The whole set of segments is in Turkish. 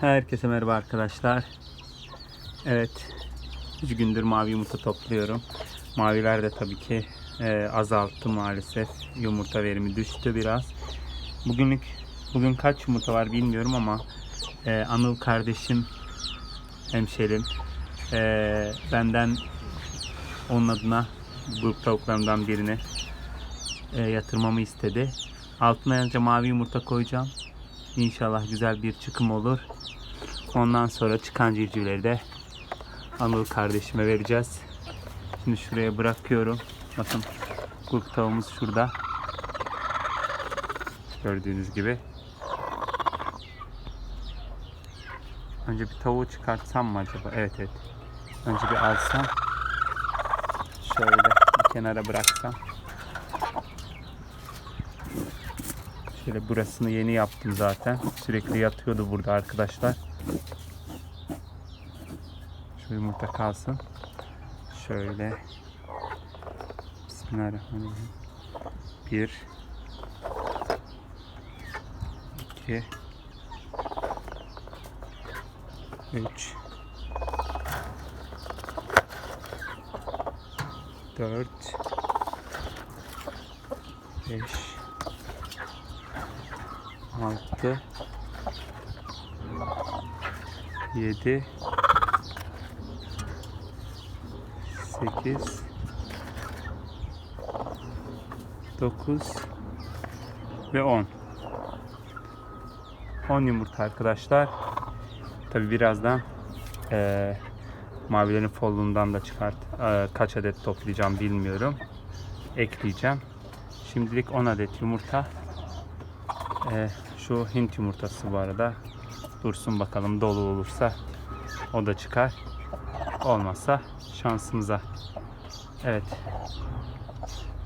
Herkese merhaba arkadaşlar. Evet, 3 gündür mavi yumurta topluyorum. Maviler de tabii ki e, azalttı maalesef. Yumurta verimi düştü biraz. Bugünlük bugün kaç yumurta var bilmiyorum ama e, Anıl kardeşim, hemşerim e, benden onun adına grup tavuklarımdan birini e, yatırmamı istedi. Altına önce mavi yumurta koyacağım. İnşallah güzel bir çıkım olur. Ondan sonra çıkan civcivleri de Anıl kardeşime vereceğiz. Şimdi şuraya bırakıyorum. Bakın grup tavuğumuz şurada. Gördüğünüz gibi. Önce bir tavuğu çıkartsam mı acaba? Evet evet. Önce bir alsam. Şöyle bir kenara bıraksam. Şöyle burasını yeni yaptım zaten. Sürekli yatıyordu burada arkadaşlar. Şu yumurta kalsın. Şöyle. Bismillahirrahmanirrahim. Bir. iki, Üç. Dört. Beş. 6 7 8 9 ve 10 10 yumurta arkadaşlar. Tabi birazdan eee mavilerin folluğundan da çıkart eee, kaç adet toplayacağım bilmiyorum. Ekleyeceğim. Şimdilik 10 adet yumurta. Ee, şu Hint yumurtası bu arada. Dursun bakalım dolu olursa o da çıkar. Olmazsa şansımıza. Evet.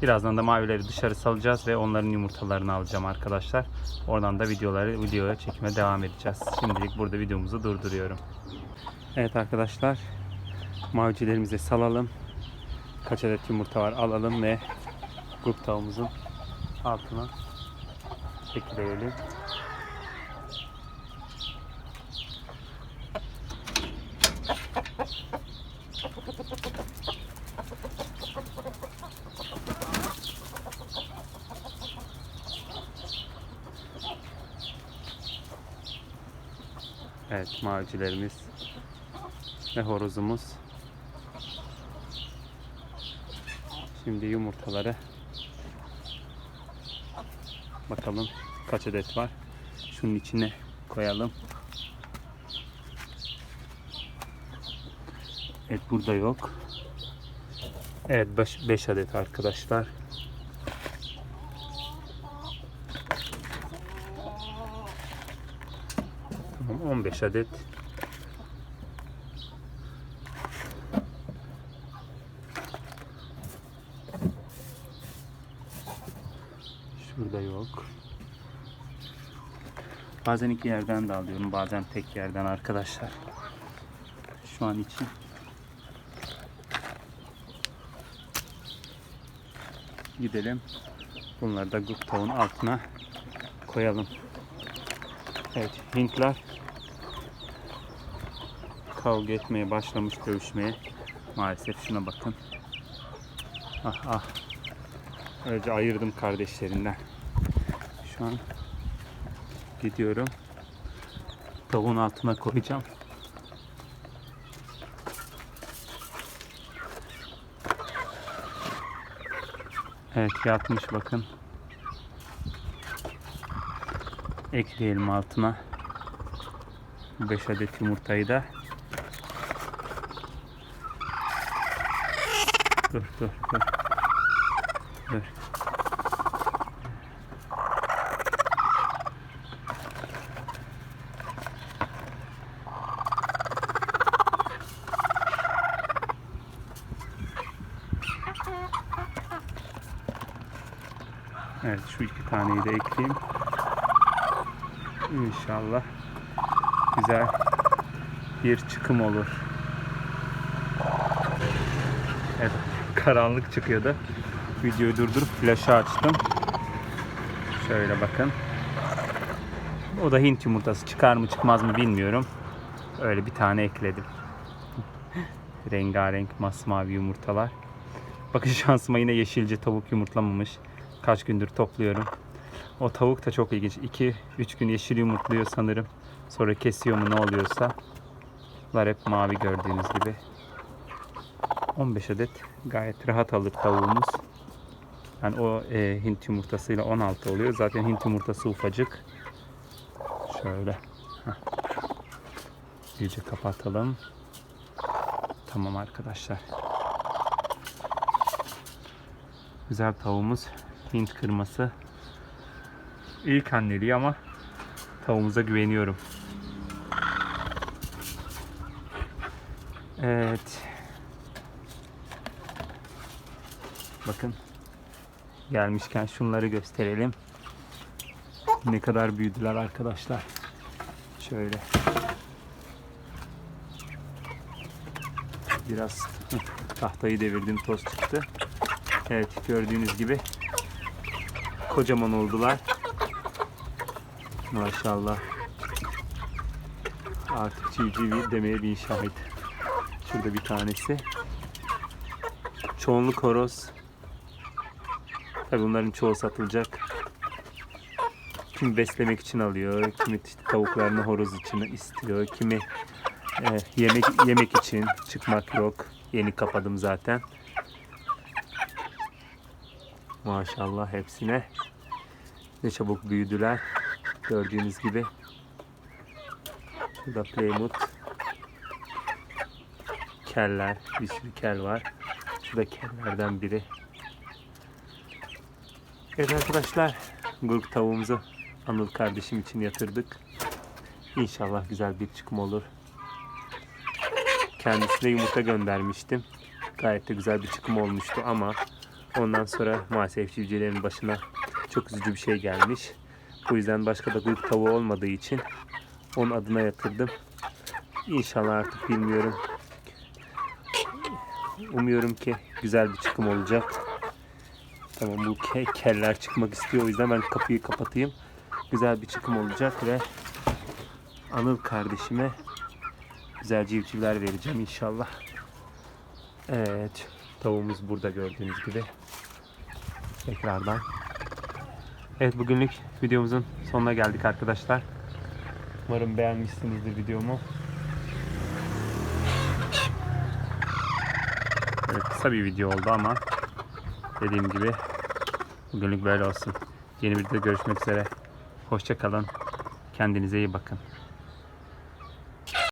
Birazdan da mavileri dışarı salacağız ve onların yumurtalarını alacağım arkadaşlar. Oradan da videoları videoya çekime devam edeceğiz. Şimdilik burada videomuzu durduruyorum. Evet arkadaşlar. Mavicilerimizi salalım. Kaç adet yumurta var alalım ve grup tavuğumuzun altına ekleyelim. Evet mavicilerimiz ve horozumuz. Şimdi yumurtaları Bakalım kaç adet var. Şunun içine koyalım. Evet burada yok. Evet 5 adet arkadaşlar. 15 adet. Şurada yok. Bazen iki yerden de alıyorum. Bazen tek yerden arkadaşlar. Şu an için. Gidelim. Bunları da grup tavuğun altına koyalım. Evet Hintler kavga etmeye başlamış dövüşmeye. Maalesef şuna bakın. Ah ah. Önce ayırdım kardeşlerinden. Şu an gidiyorum. Tavuğun altına koyacağım. Evet yatmış bakın. Ekleyelim altına. 5 adet yumurtayı da. Dur dur dur. Dur. Evet şu iki taneyi de ekleyeyim. İnşallah güzel bir çıkım olur. Evet karanlık çıkıyordu. Videoyu durdurup flaşı açtım. Şöyle bakın. O da Hint yumurtası çıkar mı çıkmaz mı bilmiyorum. Öyle bir tane ekledim. Rengarenk masmavi yumurtalar. Bakın şansıma yine yeşilce tavuk yumurtlamamış. Kaç gündür topluyorum. O tavuk da çok ilginç. 2-3 gün yeşil yumurtluyor sanırım. Sonra kesiyor mu ne oluyorsa. Bunlar hep mavi gördüğünüz gibi. 15 adet gayet rahat alır tavuğumuz. Yani o e, Hint yumurtasıyla 16 oluyor. Zaten Hint yumurtası ufacık. Şöyle. Heh. İyice kapatalım. Tamam arkadaşlar. Güzel tavuğumuz. Hint kırması. İlk anneliği ama tavuğumuza güveniyorum. Evet. Bakın. Gelmişken şunları gösterelim. Ne kadar büyüdüler arkadaşlar. Şöyle. Biraz tahtayı devirdim toz çıktı. Evet gördüğünüz gibi kocaman oldular. Maşallah. Artık civciv demeye bin şahit. Şurada bir tanesi. Çoğunluk horoz. Tabii bunların çoğu satılacak. Kimi beslemek için alıyor, kimi işte tavuklarını horoz için istiyor, kimi e, yemek yemek için çıkmak yok. Yeni kapadım zaten. Maşallah hepsine. Ne çabuk büyüdüler. Gördüğünüz gibi. Şurada Plymouth. Keller. Bir sürü kel var. Şurada kellerden biri. Evet arkadaşlar. Gurk tavuğumuzu Anıl kardeşim için yatırdık. İnşallah güzel bir çıkım olur. Kendisine yumurta göndermiştim. Gayet de güzel bir çıkım olmuştu ama ondan sonra maalesef civcivlerin başına çok üzücü bir şey gelmiş. Bu yüzden başka da gurk tavuğu olmadığı için onun adına yatırdım. İnşallah artık bilmiyorum. Umuyorum ki güzel bir çıkım olacak. Tamam bu ke- keller çıkmak istiyor o yüzden ben kapıyı kapatayım. Güzel bir çıkım olacak ve Anıl kardeşime güzel civcivler vereceğim inşallah. Evet tavuğumuz burada gördüğünüz gibi. Tekrardan. Evet bugünlük videomuzun sonuna geldik arkadaşlar. Umarım beğenmişsinizdir videomu. Evet, kısa bir video oldu ama dediğim gibi bugünlük böyle olsun. Yeni bir videoda görüşmek üzere. Hoşçakalın. Kendinize iyi bakın.